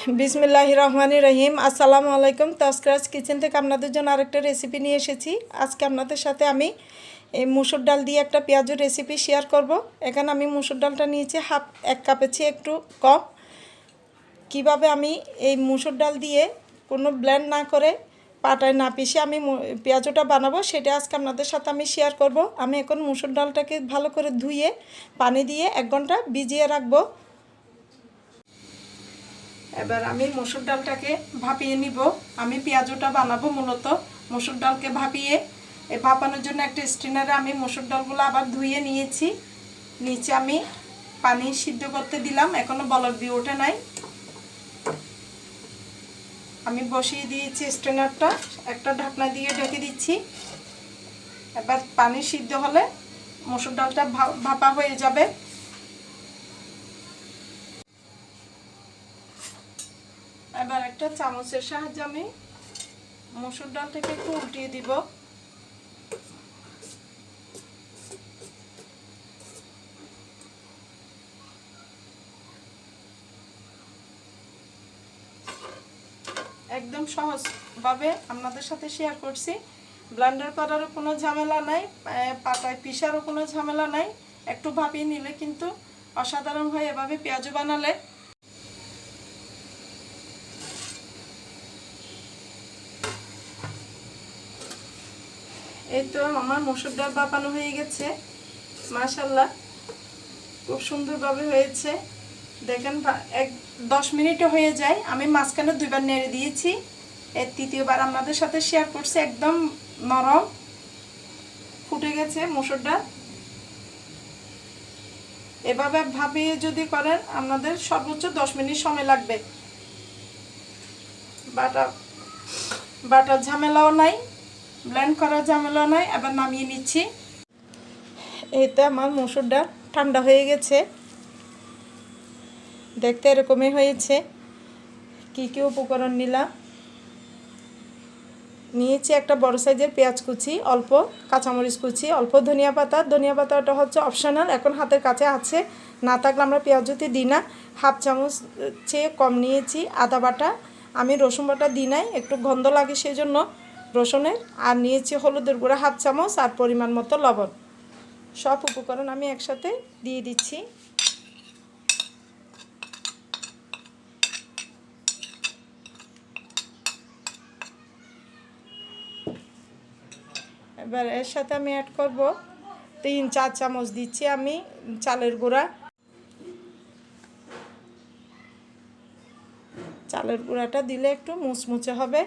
বিসমিল্লাহ রহমান রহিম আসসালামু আলাইকুম তস্করাজ কিচেন থেকে আপনাদের জন্য আরেকটা রেসিপি নিয়ে এসেছি। আজকে আপনাদের সাথে আমি এই মুসুর ডাল দিয়ে একটা পেঁয়াজের রেসিপি শেয়ার করব। এখানে আমি মুসুর ডালটা নিয়েছি হাফ, এক কাপের চেয়ে একটু কম। কীভাবে আমি এই মুসুর ডাল দিয়ে কোনো ব্ল্যান্ড না করে পাটায় না পিষে আমি পেঁয়াজটা বানাবো, সেটা আজকে আপনাদের সাথে আমি শেয়ার করব। আমি এখন মুসুর ডালটাকে ভালো করে ধুয়ে, পানি দিয়ে এক ঘণ্টা ভিজিয়ে রাখব। এবার আমি মসুর ডালটাকে ভাপিয়ে নিব। আমি পেঁয়াজটা বানাবো মূলত মসুর ডালকে ভাপিয়ে। এ ভাপানোর জন্য একটা স্টিনারে আমি মসুর ডালগুলো আবার ধুয়ে নিয়েছি। নিচে আমি পানি সিদ্ধ করতে দিলাম, এখনও বলক দিয়ে ওঠে নাই। আমি বসিয়ে দিয়েছি স্ট্রেনারটা, একটা ঢাকনা দিয়ে ঢেকে দিচ্ছি। এবার পানি সিদ্ধ হলে মসুর ডালটা ভাপা হয়ে যাবে এবার একটা চামচের সাহায্যে আমি মসুর ডালটাকে একটু উল্টিয়ে দিব। একদম সহজভাবে আপনাদের সাথে শেয়ার করছি। ব্লান্ডার করারও কোনো ঝামেলা নাই পাতায় পিসারও কোনো ঝামেলা নাই। একটু ভাপিয়ে নিলে কিন্তু অসাধারণ হয় এভাবে পেঁয়াজু বানালে। এই তো আমার মসুর ডাল বাপানো হয়ে গেছে। মাশাল্লাহ খুব সুন্দরভাবে হয়েছে। দেখেন এক, দশ মিনিটও হয়ে যায়। আমি মাঝখানে দুইবার নেড়ে দিয়েছি। এর তৃতীয়বার আপনাদের সাথে শেয়ার করছি, একদম নরম। ফুটে গেছে মসুর ডাল। এভাবে ভাবিয়ে যদি করেন, আপনাদের সর্বোচ্চ দশ মিনিট সময় লাগবে। বাটা, বাটার ঝামেলাও নাই। ব্লেন্ড করার ঝামেলাও নাই আবার নামিয়ে নিচ্ছি। এইতে আমার মসুর ডাল ঠান্ডা হয়ে গেছে। দেখতে এরকমই হয়েছে। কি কি উপকরণ নিলাম? নিয়েছি একটা বড় সাইজের পেঁয়াজ কুচি, অল্প কাঁচামরিচ কুচি, অল্প ধনিয়া পাতা। ধনিয়া পাতাটা হচ্ছে অপশনাল এখন হাতের কাছে আছে। না থাকলে আমরা পেঁয়াজ যদি দিই না, হাফ চামচ চেয়ে কম নিয়েছি আদা বাটা। আমি রসুন বাটা দিই নাই, একটু গন্ধ লাগে সেই জন্য রসুনের, আর নিয়েছি হলুদের গুঁড়া হাফ চামচ আর পরিমাণ মতো লবণ। সব উপকরণ আমি একসাথে দিয়ে দিচ্ছি। এবার এর সাথে আমি অ্যাড করব তিন, চার চামচ দিচ্ছি আমি চালের গুঁড়া। চালের গুঁড়াটা দিলে একটু মুচমুচে হবে।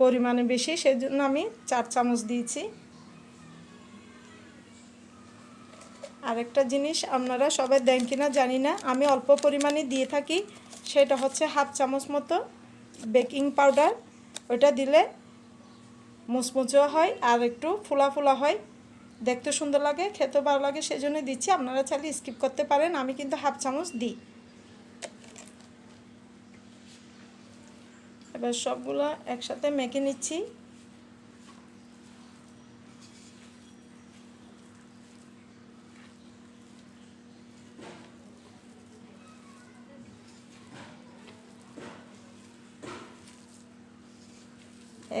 পরিমাণে বেশি, সেজন্য আমি চার চামচ দিয়েছি। আরেকটা জিনিস আপনারা সবাই দেন কিনা জানি না, আমি অল্প পরিমাণে দিয়ে থাকি, সেটা হচ্ছে হাফ চামচ মতো বেকিং পাউডার, ওটা দিলে মুচমুচেও হয় আর একটু ফোলা ফোলা হয়। দেখতে সুন্দর লাগে খেতে ভালো লাগে সেজন্য দিচ্ছি, আপনারা চাইলে স্কিপ করতে পারেন, আমি কিন্তু হাফ চামচ দিই। এবার সবগুলো একসাথে মেখে নিচ্ছি।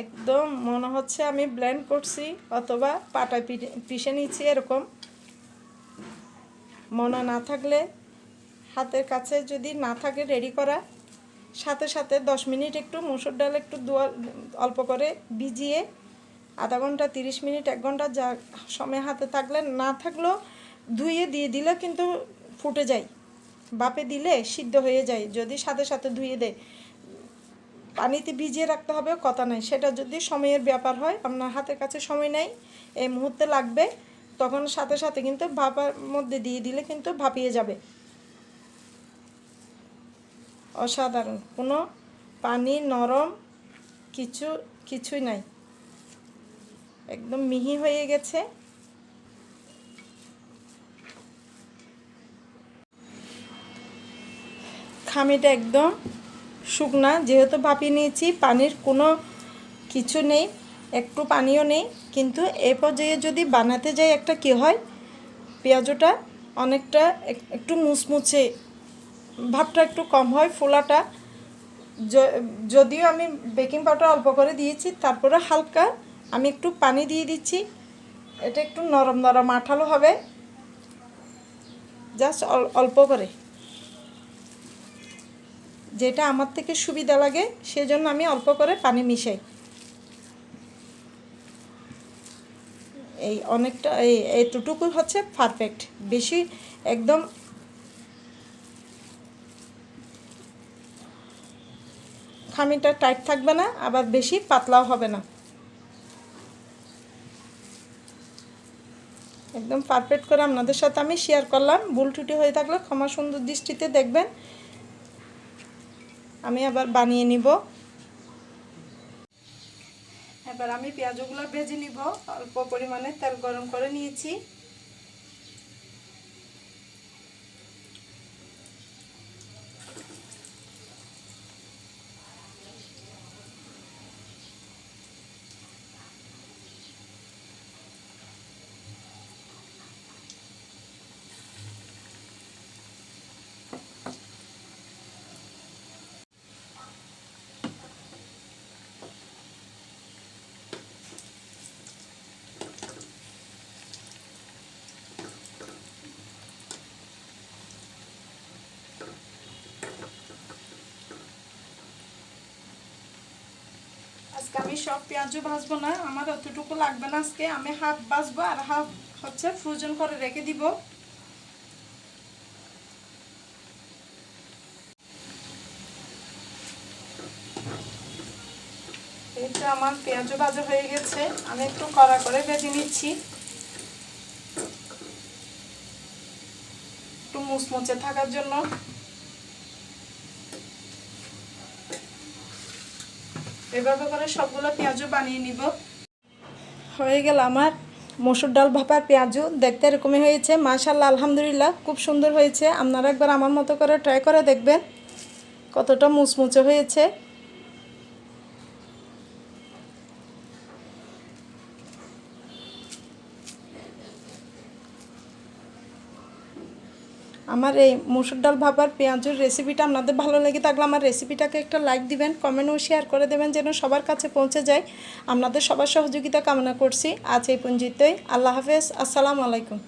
একদম মনে হচ্ছে আমি ব্লেন্ড করছি অথবা পিটে- পিষে নিচ্ছি এরকম। মনে না থাকলে হাতের কাছে যদি না থাকে রেডি করা সাথে সাথে দশ মিনিট একটু মুসুর ডাল একটু অল্প করে ভিজিয়ে আধা ঘণ্টা, তিরিশ মিনিট, এক ঘণ্টা যা সময় হাতে থাকলে, না থাকলেও ধুয়ে দিয়ে দিলে কিন্তু ফুটে যায়। বাপে দিলে সিদ্ধ হয়ে যায়, যদি সাথে সাথে ধুয়ে দেয়। পানিতে ভিজিয়ে রাখতে হবে, কথা নাই। সেটা যদি সময়ের ব্যাপার হয়, আপনার হাতের কাছে সময় নেই, এই মুহূর্তে লাগবে, তখন সাথে সাথে কিন্তু ভাপার মধ্যে দিয়ে দিলে কিন্তু ভাপিয়ে যাবে। অসাধারণ। কোনো পানি, নরম কিছু, কিছুই নাই। একদম মিহি হয়ে গেছে। খামিটা একদম শুকনা। যেহেতু ভাপিয়ে নিয়েছি, পানির কোনো কিছু নেই, একটু পানিও নেই। কিন্তু এ পর্যায়ে যদি বানাতে যাই একটা কী হয়? পেঁয়াজটা অনেকটা একটু মুচমুচে ভাবটা একটু কম হয়, ফোলাটা। যদিও আমি বেকিং পাউডার অল্প করে দিয়েছি, তারপরে হালকা আমি একটু পানি দিয়ে দিচ্ছি। এটা একটু নরম নরম আঠালো হবে। জাস্ট অল্প করে। যেটা আমার থেকে সুবিধা লাগে, সেজন্য আমি অল্প করে পানি মিশাই। এই অনেকটা, এই এতটুকু হচ্ছে পারফেক্ট বেশি একদম খামিটা টাইট থাকবে না, আবার বেশি পাতলাও হবে না। একদম পারফেক্ট করে আপনাদের সাথে আমি শেয়ার করলাম। ভুল ত্রুটি হয়ে থাকলে ক্ষমা সুন্দর দৃষ্টিতে দেখবেন। আমি আবার বানিয়ে নিব। এবার আমি পেঁয়াজগুলো ভেজে নিব। অল্প পরিমাণে তেল গরম করে নিয়েছি। আমি সব পেঁয়াজও ভাজবো না, আমার অতটুকু লাগবে না আজকে। আমি হাফ ভাজবো আর হাফ হচ্ছে ফ্রোজন করে রেখে দিব। এটা আমার পেঁয়াজও ভাজা হয়ে গেছে, আমি একটু কড়া করে ভেজে নিচ্ছি। একটু মুচমুচে থাকার জন্য। এভাবে করে সবগুলো পেঁয়াজও বানিয়ে নিব। হয়ে গেল আমার মসুর ডাল ভাপার পেঁয়াজু দেখতে এরকমই হয়েছে মাশাল্লাহ আলহামদুলিল্লাহ, খুব সুন্দর হয়েছে। আপনারা একবার আমার মতো করে ট্রাই করে দেখবেন কতটা মুচমুচে হয়েছে। আমার এই মুসুর ডাল ভাপার পেঁয়াজের রেসিপিটা আপনাদের ভালো লেগে থাকলে আমার রেসিপিটাকে একটা লাইক দিবেন কমেন্ট ও শেয়ার করে দেবেন যেন সবার কাছে পৌঁছে যায়। আপনাদের সবার সহযোগিতা কামনা করছি। আজ এই পঞ্জিতই আল্লাহ হাফেজ। আসসালামু আলাইকুম।